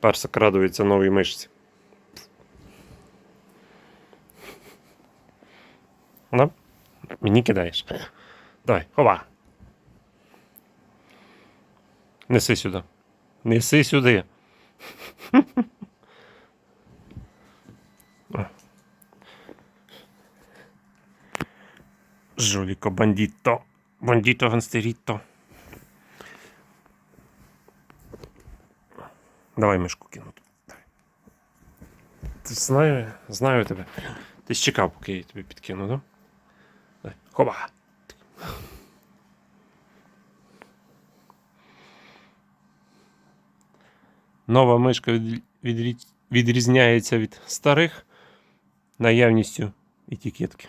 Персик радується новій мишці. Ну, мені кидаєш. Давай, хова. Неси сюди. Неси сюди. Жуліко, бандіто. Бандіто ганстеріто. Давай мишку кину. Давай. Ти знаю, знаю тебе. Ти ж чекав, поки я тобі підкину, да? Давай. Хоба. Нова мишка від, відрі- відрізняється від старих наявністю етикетки.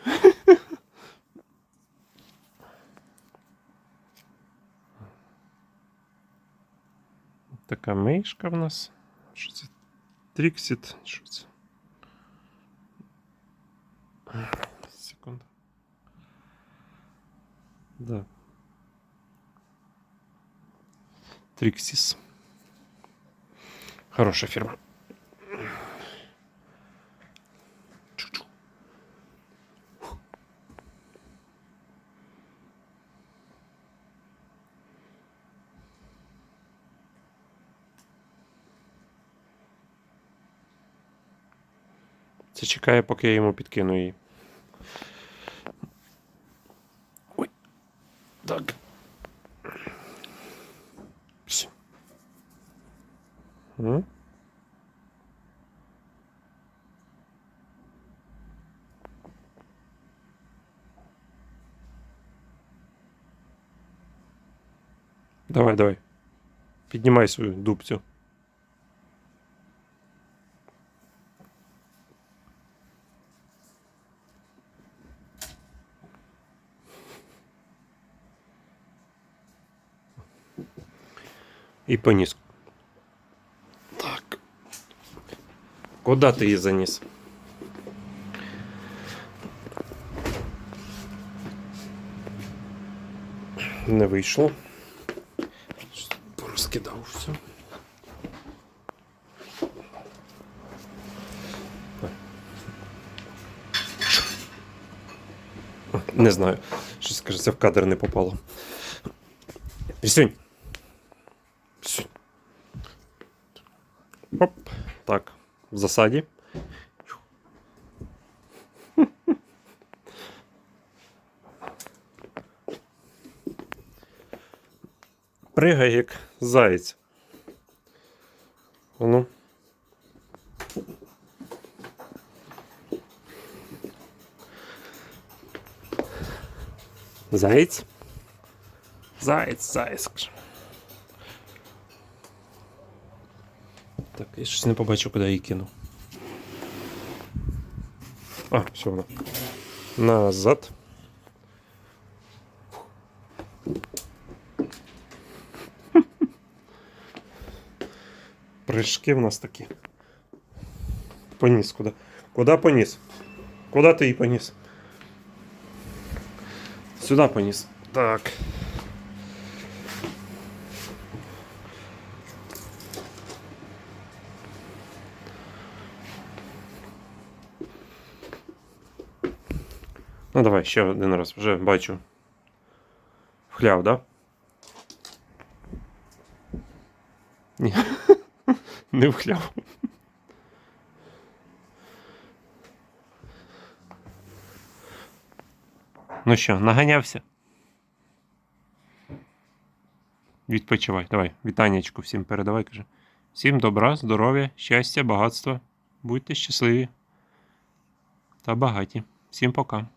Така мишка в нас. Що це? Тріксіт. Що це? Секунду. Да. Тріксіс. Хороша фірма. Це чекає, поки я йому підкину її. Ой. Так. Все. М? Давай, давай. Піднімай свою дубцю. І поніс. Так. Куда ти її заніс? Не вийшло. Порозкидав все. Не знаю. Щось кажеться, в кадр не попало. Пісюнь. Оп. Так. В засаді. Пригай як заєць. А Ну. Заєць? Заєць, заєць. Так, я щось не побачив, куди її кинув. А, все воно. Назад. Прыжки в нас такі. Поніс куди? Куди поніс? Куди ти її поніс? Сюди поніс. Так. Ну давай ще один раз. Вже бачу. Вхляв, да? Ні. Не вхляв. Ну що, наганявся? Відпочивай. Давай, вітаннячку всім передавай, каже. Всім добра, здоров'я, щастя, багатства. Будьте щасливі та багаті. Всім пока.